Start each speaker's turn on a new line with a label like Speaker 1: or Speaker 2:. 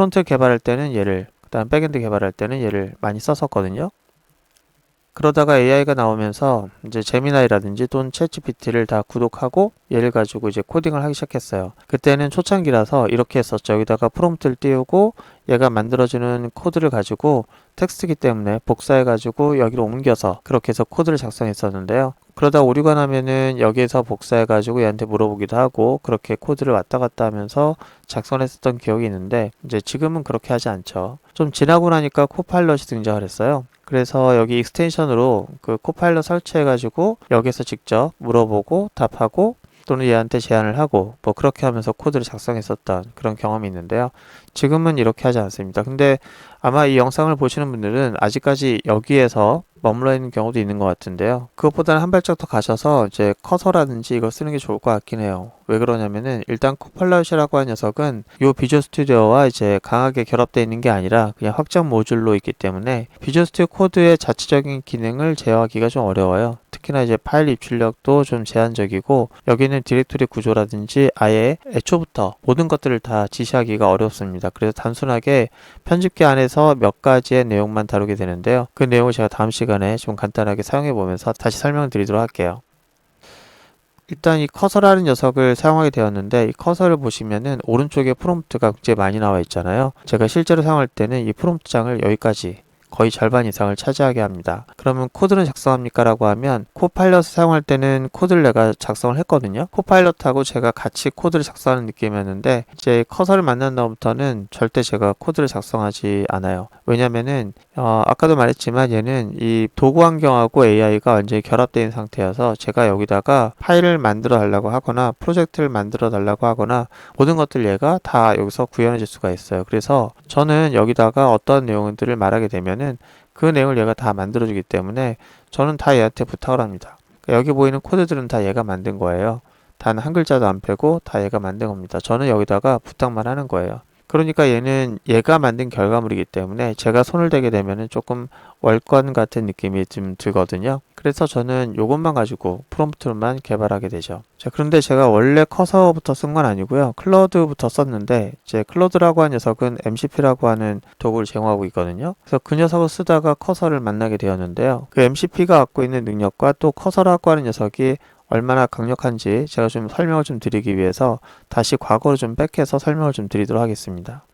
Speaker 1: 프론트 개발할 때는 얘를 그다음 백엔드 개발할 때는 얘를 많이 썼었거든요. 그러다가 AI가 나오면서 이제 제미나이라든지 또는 챗GPT를 다 구독하고 얘를 가지고 이제 코딩을 하기 시작했어요. 그때는 초창기라서 이렇게 했었죠. 여기다가 프롬프트를 띄우고 얘가 만들어주는 코드를 가지고 텍스트기 때문에 복사해가지고 여기로 옮겨서 그렇게 해서 코드를 작성했었는데요. 그러다 오류가 나면은 여기에서 복사해가지고 얘한테 물어보기도 하고 그렇게 코드를 왔다 갔다 하면서 작성을 했었던 기억이 있는데 이제 지금은 그렇게 하지 않죠. 좀 지나고 나니까 코파일럿이 등장을 했어요. 그래서 여기 익스텐션으로 그 코파일럿 설치해가지고 여기서 직접 물어보고 답하고 또는 얘한테 제안을 하고 뭐 그렇게 하면서 코드를 작성했었던 그런 경험이 있는데요. 지금은 이렇게 하지 않습니다. 근데 아마 이 영상을 보시는 분들은 아직까지 여기에서 머물러 있는 경우도 있는 것 같은데요. 그것보다는 한 발짝 더 가셔서 이제 커서라든지 이걸 쓰는 게 좋을 것 같긴 해요. 왜 그러냐면은 일단 코팔럿이라고 하는 녀석은 요 비주얼 스튜디오와 이제 강하게 결합되어 있는 게 아니라 그냥 확장 모듈로 있기 때문에 비주얼 스튜디오 코드의 자체적인 기능을 제어하기가 좀 어려워요. 특히나 이제 파일 입출력도 좀 제한적이고 여기는 디렉토리 구조라든지 아예 애초부터 모든 것들을 다 지시하기가 어렵습니다. 그래서 단순하게 편집기 안에서 몇 가지의 내용만 다루게 되는데요. 그 내용을 제가 다음 시간에 좀 간단하게 사용해 보면서 다시 설명드리도록 할게요. 일단 이 커서라는 녀석을 사용하게 되었는데 이 커서를 보시면은 오른쪽에 프롬프트가 굉장히 많이 나와 있잖아요. 제가 실제로 사용할 때는 이 프롬프트 장을 여기까지 거의 절반 이상을 차지하게 합니다. 그러면 코드는 작성합니까? 라고 하면 코파일럿을 사용할 때는 코드를 내가 작성을 했거든요. 코파일럿하고 제가 같이 코드를 작성하는 느낌이었는데 이제 커서를 만난 다음부터는 절대 제가 코드를 작성하지 않아요. 왜냐면은 어, 아까도 말했지만 얘는 이 도구 환경하고 AI가 완전히 있는 상태여서 제가 여기다가 파일을 만들어 달라고 하거나 프로젝트를 만들어 달라고 하거나 모든 것들 얘가 다 여기서 구현해 줄 수가 있어요. 그래서 저는 여기다가 어떤 내용들을 말하게 되면 은 그 내용을 얘가 다 만들어 주기 때문에 저는 다 얘한테 부탁을 합니다. 그러니까 여기 보이는 코드들은 다 얘가 만든 거예요. 단 한 글자도 안 빼고 다 얘가 만든 겁니다. 저는 여기다가 부탁만 하는 거예요. 그러니까 얘는 얘가 만든 결과물이기 때문에 제가 손을 대게 되면은 조금 월권 같은 느낌이 좀 들거든요. 그래서 저는 이것만 가지고 프롬프트만 개발하게 되죠. 자, 그런데 제가 원래 커서부터 쓴 건 아니고요. 클로드부터 썼는데 이제 클로드라고 하는 녀석은 MCP라고 하는 도구를 제공하고 있거든요. 그래서 그 녀석을 쓰다가 커서를 만나게 되었는데요. 그 MCP가 갖고 있는 능력과 또 커서라고 하는 녀석이 얼마나 강력한지 제가 좀 설명을 좀 드리기 위해서 다시 과거로 좀 백해서 설명을 좀 드리도록 하겠습니다.